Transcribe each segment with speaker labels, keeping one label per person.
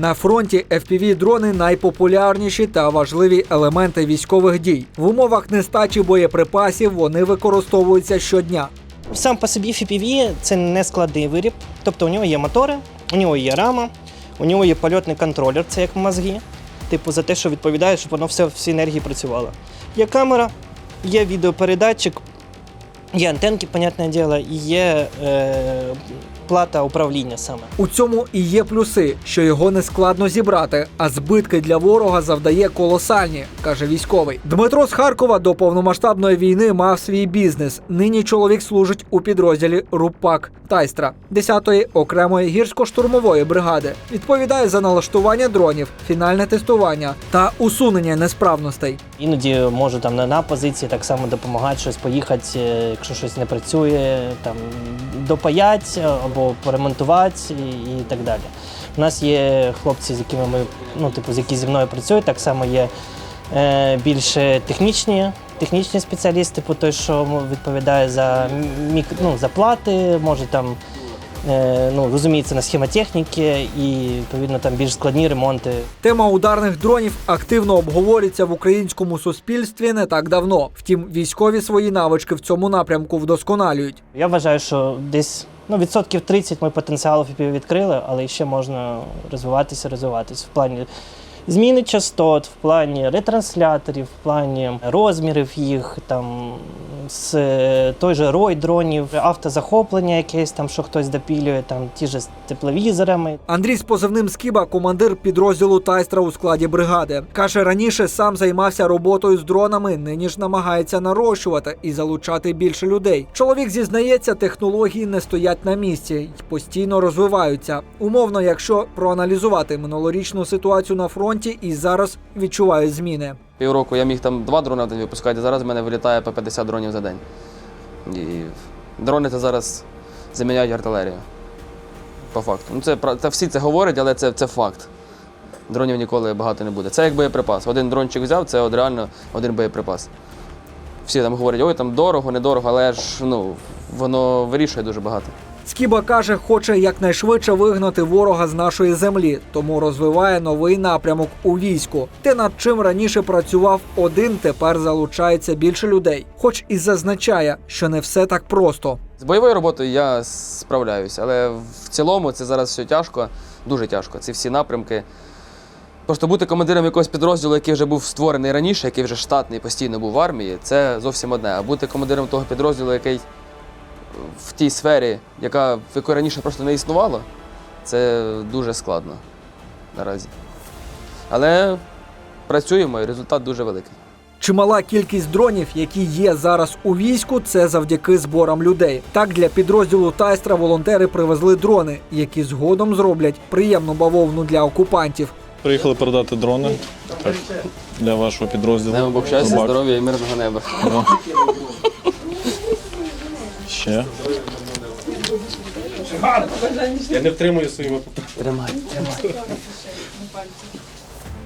Speaker 1: На фронті fpv дрони найпопулярніші та важливі елементи військових дій. В умовах нестачі боєприпасів вони використовуються щодня.
Speaker 2: Сам по собі FPV – це не складний виріб. Тобто у нього є мотори, у нього є рама, у нього є польотний контролер, це як мозги. Типу за те, що відповідає, щоб воно все всі енергії працювало. Є камера, є відеопередатчик, є антенки, понятне діло, є е, плата управління саме.
Speaker 1: У цьому і є плюси, що його не складно зібрати, а збитки для ворога завдає колосальні, каже військовий. Дмитро з Харкова до повномасштабної війни мав свій бізнес. Нині чоловік служить у підрозділі РУПАК Тайстра 10-ї окремої гірсько-штурмової бригади. Відповідає за налаштування дронів, фінальне тестування та усунення несправностей.
Speaker 2: Іноді можу там на, позиції так само допомагати щось поїхати, е, якщо щось не працює, там допаять е, або поремонтувати і, і так далі. У нас є хлопці, з якими ми, ну, типу, з які зі мною працюють, так само є е, більше технічні. Технічні спеціалісти, по той, що відповідає за мік... ну, за плати, може там е, ну, розуміється на схемотехніки і відповідно там більш складні ремонти.
Speaker 1: Тема ударних дронів активно обговорюється в українському суспільстві не так давно. Втім, військові свої навички в цьому напрямку вдосконалюють.
Speaker 2: Я вважаю, що десь ну, відсотків 30 ми потенціалу відкрили, але ще можна розвиватися, розвиватися. В плані зміни частот, в плані ретрансляторів, в плані розмірів їх, там з е, той же рой дронів, автозахоплення якесь там, що хтось допілює, там ті ж з тепловізорами.
Speaker 1: Андрій з позивним Скіба, командир підрозділу Тайстра у складі бригади. Каже, раніше сам займався роботою з дронами, нині ж намагається нарощувати і залучати більше людей. Чоловік зізнається, технології не стоять на місці й постійно розвиваються. Умовно, якщо проаналізувати минулорічну ситуацію на фронті, і зараз відчувають зміни.
Speaker 3: Півроку я міг там два дрони на день випускати, зараз в мене вилітає по 50 дронів за день. І дрони це зараз заміняють артилерію. По факту. Ну, це, це всі це говорять, але це, це факт. Дронів ніколи багато не буде. Це як боєприпас. Один дрончик взяв, це от реально один боєприпас. Всі там говорять, ой, там дорого, недорого, але ж ну, воно вирішує дуже багато.
Speaker 1: Скіба каже, хоче якнайшвидше вигнати ворога з нашої землі, тому розвиває новий напрямок у війську. Те, над чим раніше працював один, тепер залучається більше людей. Хоч і зазначає, що не все так просто.
Speaker 3: З бойовою роботою я справляюся, але в цілому це зараз все тяжко, дуже тяжко. Ці всі напрямки. Просто бути командиром якогось підрозділу, який вже був створений раніше, який вже штатний постійно був в армії, це зовсім одне. А бути командиром того підрозділу, який в тій сфері, яка, якої раніше просто не існувало, це дуже складно наразі. Але працюємо і результат дуже великий.
Speaker 1: Чимала кількість дронів, які є зараз у війську, це завдяки зборам людей. Так для підрозділу Тайстра волонтери привезли дрони, які згодом зроблять приємну бавовну для окупантів.
Speaker 4: Приїхали передати дрони так, для вашого підрозділу.
Speaker 3: Бог щастя, здоров'я і мирного неба.
Speaker 4: Ще. Я не втримую своїми
Speaker 3: Тримай, тримай.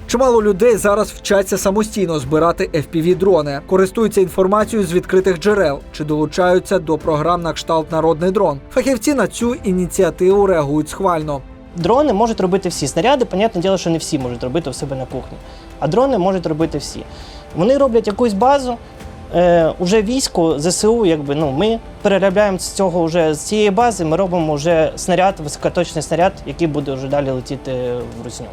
Speaker 1: Чимало людей зараз вчаться самостійно збирати fpv дрони, користуються інформацією з відкритих джерел чи долучаються до програм на кшталт народний дрон. Фахівці на цю ініціативу реагують схвально.
Speaker 2: Дрони можуть робити всі. Снаряди, понятне діло, що не всі можуть робити в себе на кухні. А дрони можуть робити всі. Вони роблять якусь базу. Е, уже військо, ЗСУ, якби ну ми переробляємо з цього вже з цієї бази. Ми робимо вже снаряд, високоточний снаряд, який буде вже далі летіти в русню.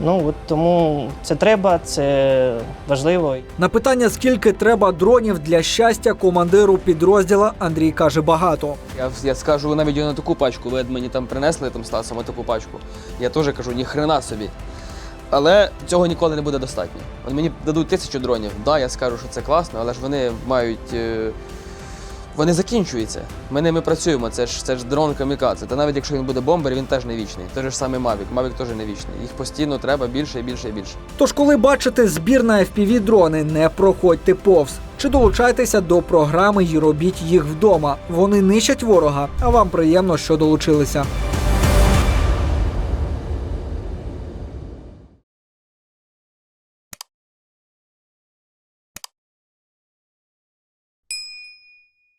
Speaker 2: Ну от тому це треба, це важливо.
Speaker 1: На питання, скільки треба дронів для щастя, командиру підрозділа Андрій каже багато.
Speaker 3: Я, я скажу навіть на таку пачку, ви мені там принесли там Стасом таку пачку. Я теж кажу, ні хрена собі. Але цього ніколи не буде достатньо. От мені дадуть тисячу дронів. Да, я скажу, що це класно, але ж вони мають. е, Вони закінчуються. Ми ними працюємо. Це ж це ж дрон камікадзе. Та навіть якщо він буде бомбер, він теж не вічний. Той ж самий Mavic. Mavic теж не вічний. Їх постійно треба більше і більше і більше.
Speaker 1: Тож, коли бачите збір на fpv дрони, не проходьте повз. Чи долучайтеся до програми і робіть їх вдома. Вони нищать ворога, а вам приємно, що долучилися.